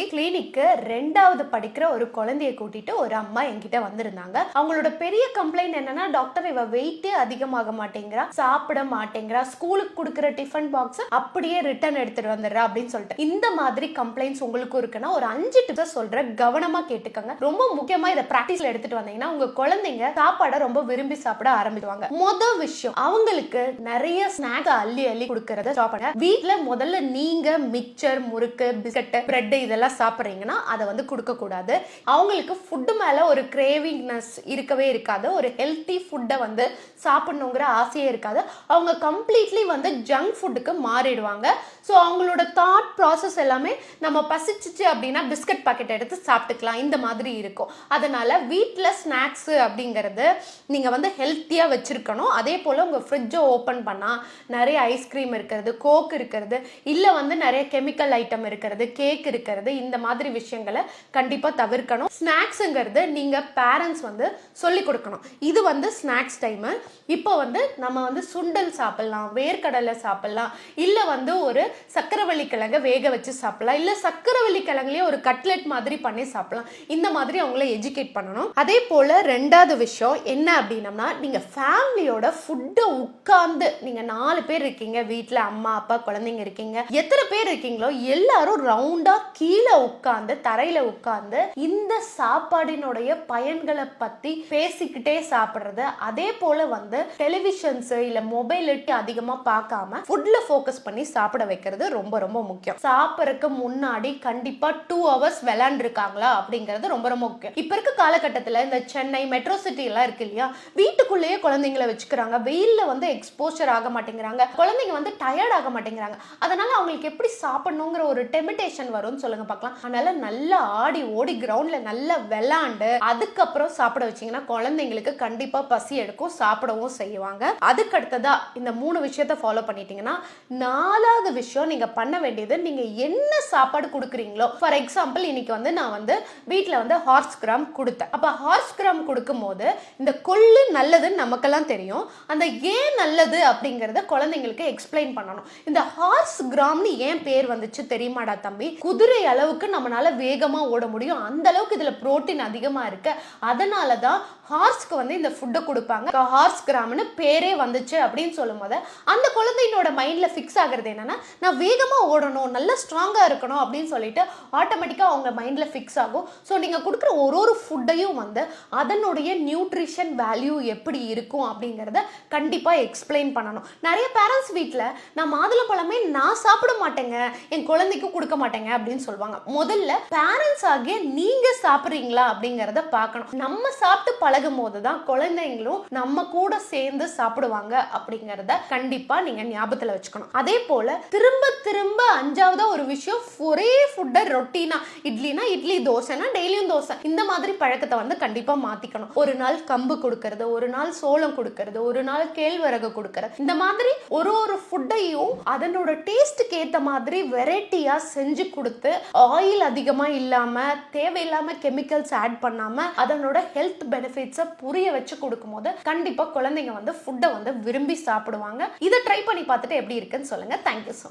அன்னைக்கு கிளினிக்கு ரெண்டாவது படிக்கிற ஒரு குழந்தைய கூட்டிட்டு ஒரு அம்மா என்கிட்ட வந்திருந்தாங்க. அவங்களோட பெரிய கம்ப்ளைண்ட் என்னன்னா டாக்டர் இவ வெயிட்டே அதிகமாக மாட்டேங்கிறா சாப்பிட மாட்டேங்கிறா ஸ்கூலுக்கு கொடுக்குற டிஃபன் பாக்ஸ் அப்படியே ரிட்டர்ன் எடுத்துட்டு வந்துடுறா அப்படின்னு சொல்லிட்டு. இந்த மாதிரி கம்ப்ளைண்ட்ஸ் உங்களுக்கும் இருக்குன்னா ஒரு அஞ்சு டிப்ஸ் சொல்றேன் கவனமா கேட்டுக்கங்க. ரொம்ப முக்கியமா இதை பிராக்டிஸ்ல எடுத்துட்டு வந்தீங்கன்னா உங்க குழந்தைங்க சாப்பாடை ரொம்ப விரும்பி சாப்பிட ஆரம்பிக்குவாங்க மொதல் விஷயம் அவங்களுக்கு நிறைய ஸ்நாக் அள்ளி அள்ளி கொடுக்கறத ஸ்டாப் பண்ணுங்க வீட்டுல முதல்ல நீங்க மிக்சர் முறுக்கு பிஸ்கட் பிரெட் இதெல்லாம் சாப்பிட்றீங்கன்னா அதை வந்து கொடுக்கக்கூடாது. அவங்களுக்கு ஃபுட்டு மேலே ஒரு கிரேவிங்னஸ் இருக்கவே இருக்காது. ஒரு ஹெல்த்தி ஃபுட்டை வந்து சாப்பிட்ணுங்கிற ஆசையே இருக்காது. அவங்க கம்ப்ளீட்லி வந்து ஜங்க் ஃபுட்டுக்கு மாறிடுவாங்க. ஸோ அவங்களோட தாட் ப்ராசஸ் எல்லாமே நம்ம பசிச்சிச்சு அப்படின்னா பிஸ்கட் பாக்கெட் எடுத்து சாப்பிட்டுக்கலாம். இந்த மாதிரி இருக்கும். அதனால் வீட்டில் ஸ்நாக்ஸு அப்படிங்கிறது நீங்கள் வந்து ஹெல்த்தியாக வச்சுருக்கணும். அதே போல் உங்கள் ஃப்ரிட்ஜை ஓப்பன் பண்ணால் நிறைய ஐஸ்கிரீம் இருக்கிறது கோக் இருக்கிறது இல்லை வந்து நிறைய கெமிக்கல் ஐட்டம் இருக்கிறது கேக் இருக்கிறது இந்த மாதிரி விஷயங்களை கண்டிப்பாக தவிர்க்கணும். ஸ்நாக்ஸுங்கிறது நீங்கள் பேரண்ட்ஸ் வந்து சொல்லி கொடுக்கணும். இது வந்து ஸ்நாக்ஸ் டைமு இப்போ வந்து நம்ம வந்து சுண்டல் சாப்பிட்லாம் வேர்க்கடலை சாப்பிட்லாம் இல்லை வந்து ஒரு சக்கரவள்ளி கிழங்க வேக வச்சு சாப்பிடலாம் இல்லை சக்கரவள்ளி கிழங்குலேயே ஒரு கட்லெட் மாதிரி பண்ணி சாப்பிடலாம். இந்த மாதிரி அவங்கள எஜுகேட் பண்ணணும். அதே போல் ரெண்டாவது விஷயம் என்ன அப்படின்னம்னா நீங்கள் ஃபேமிலியோட ஃபுட்டை உட்கார்ந்து நீங்கள் நாலு பேர் இருக்கீங்க வீட்டில் அம்மா அப்பா குழந்தைங்க இருக்கீங்க எத்தனை பேர் இருக்கீங்களோ எல்லாரும் ரவுண்டாக கீழே உட்கார்ந்து தரையில உட்கார்ந்து இந்த சாப்பாடினுடைய பயன்களை பத்தி பேசிக்கிட்டே சாப்பிடுறது. அதே போல வந்து டெலிவிஷன்ஸ் இல்லை மொபைல் அதிகமா பார்க்காம ஃபுட்ல ஃபோக்கஸ் பண்ணி சாப்பிட வைக்கிறது ரொம்ப ரொம்ப முக்கியம். சாப்பிடறதுக்கு முன்னாடி கண்டிப்பா டூ ஹவர்ஸ் விளையாண்டுருக்காங்களா அப்படிங்கிறது ரொம்ப ரொம்ப முக்கியம். இப்போ இருக்க காலகட்டத்தில் இந்த சென்னை மெட்ரோ சிட்டி எல்லாம் இருக்கு இல்லையா? வீட்டுக்குள்ளேயே குழந்தைங்களை வச்சுக்கிறாங்க. வெயிலில் வந்து எக்ஸ்போஷர் ஆக மாட்டேங்கிறாங்க. குழந்தைங்க வந்து டயர்ட் ஆக மாட்டேங்கிறாங்க. அதனால அவங்களுக்கு எப்படி சாப்பிடணுங்கிற ஒரு டெமிடேஷன் வரும்னு சொல்லுங்க பார்க்கலாம். அதனால நல்லா ஆடி ஓடி கிரவுண்ட்ல நல்லா விளாண்டு அதுக்கப்புறம் சாப்பிட வச்சீங்கன்னா குழந்தைங்களுக்கு கண்டிப்பா பசி எடுக்கும் சாப்பிடவும் செய்வாங்க. அதுக்கு அடுத்ததா இந்த மூணு விஷயத்த ஃபாலோ பண்ணிட்டீங்கன்னா நாலாவது விஷயம் நீங்க பண்ண வேண்டியது நீங்க என்ன சாப்பாடு கொடுக்குறீங்களோ ஃபார் எக்ஸாம்பிள் இன்னைக்கு வந்து நான் வந்து வீட்டில் வந்து ஹார்ஸ் கிராம் கொடுத்தேன். அப்போ ஹார்ஸ் கிராம் கொடுக்கும் போது இந்த கொள்ளு நல்லதுன்னு நமக்கெல்லாம் தெரியும். அந்த ஏன் நல்லது அப்படிங்கிறத குழந்தைங்களுக்கு எக்ஸ்பிளைன் பண்ணணும். இந்த ஹார்ஸ் கிராம்னு ஏன் பேர் வந்துச்சு தெரியுமாடா தம்பி? குதிரை அளவுக்கு நம்மளால வேகமாக ஓட முடியும். அந்த அளவுக்கு இதில் புரோட்டீன் அதிகமாக இருக்கு. அதனால தான் ஹார்ஸ்க்கு வந்து இந்த ஃபுட்டை கொடுப்பாங்க. ஹார்ஸ் கிராம்னு பேரே வந்துச்சு அப்படின்னு சொல்லும் போது அந்த குழந்தையினோட மைண்டில் ஃபிக்ஸ் ஆகுறது என்னன்னா நான் வேகமாக ஓடணும் நல்லா ஸ்ட்ராங்காக இருக்கணும் அப்படின்னு சொல்லிட்டு ஆட்டோமேட்டிக்காக அவங்க மைண்டில் ஃபிக்ஸ் ஆகும். ஸோ நீங்கள் கொடுக்குற ஒரு ஒரு ஃபுட்டையும் வந்து அதனுடைய நியூட்ரிஷன் வேல்யூ எப்படி இருக்கும் அப்படிங்கிறத கண்டிப்பாக எக்ஸ்பிளைன் பண்ணணும். நிறைய பேரண்ட்ஸ் வீட்டில் நான் மாதுளப்பழமே நான் சாப்பிட மாட்டேங்க. என் குழந்தைக்கு கொடுக்க மாட்டேங்க. அப்படின்னு சொல்லுவாங்க. முதல்ல பேரண்ட்ஸ் ஆகிய நீங்க சாப்பிட்றீங்களா அப்படிங்கிறத பார்க்கணும். நம்ம சாப்பிட்டு பழகும் போது தான் குழந்தைங்களும் நம்ம கூட சேர்ந்து சாப்பிடுவாங்க அப்படிங்கிறத கண்டிப்பா நீங்க ஞாபகத்துல வச்சுக்கணும். அதே போல திரும்ப திரும்ப அஞ்சாவதா ஒரு விஷயம் ஒரே ஃபுட்டை ரொட்டீனா இட்லினா இட்லி தோசைனா டெய்லியும் தோசை. இந்த மாதிரி பழக்கத்தை வந்து கண்டிப்பா மாத்திக்கணும். ஒரு நாள் கம்பு கொடுக்கறது ஒரு நாள் சோளம் கொடுக்கறது ஒரு நாள் கேழ்வரகு கொடுக்கறது. இந்த மாதிரி ஒரு ஒரு ஃபுட்டையும் அதனோட டேஸ்ட்டுக்கு ஏற்ற மாதிரி வெரைட்டியா செஞ்சு கொடுத்து ஆயில் அதிகமாக இல்லாமல் தேவையில்லாமல் கெமிக்கல்ஸ் ஆட் பண்ணாமல் அதனோட ஹெல்த் பெனிஃபிட்ஸை புரிய வச்சு கொடுக்கும்போது கண்டிப்பாக குழந்தைங்க வந்து ஃபுட்டை வந்து விரும்பி சாப்பிடுவாங்க. இதை ட்ரை பண்ணி பார்த்துட்டு எப்படி இருக்குன்னு சொல்லுங்கள் தேங்க்யூ ஸோ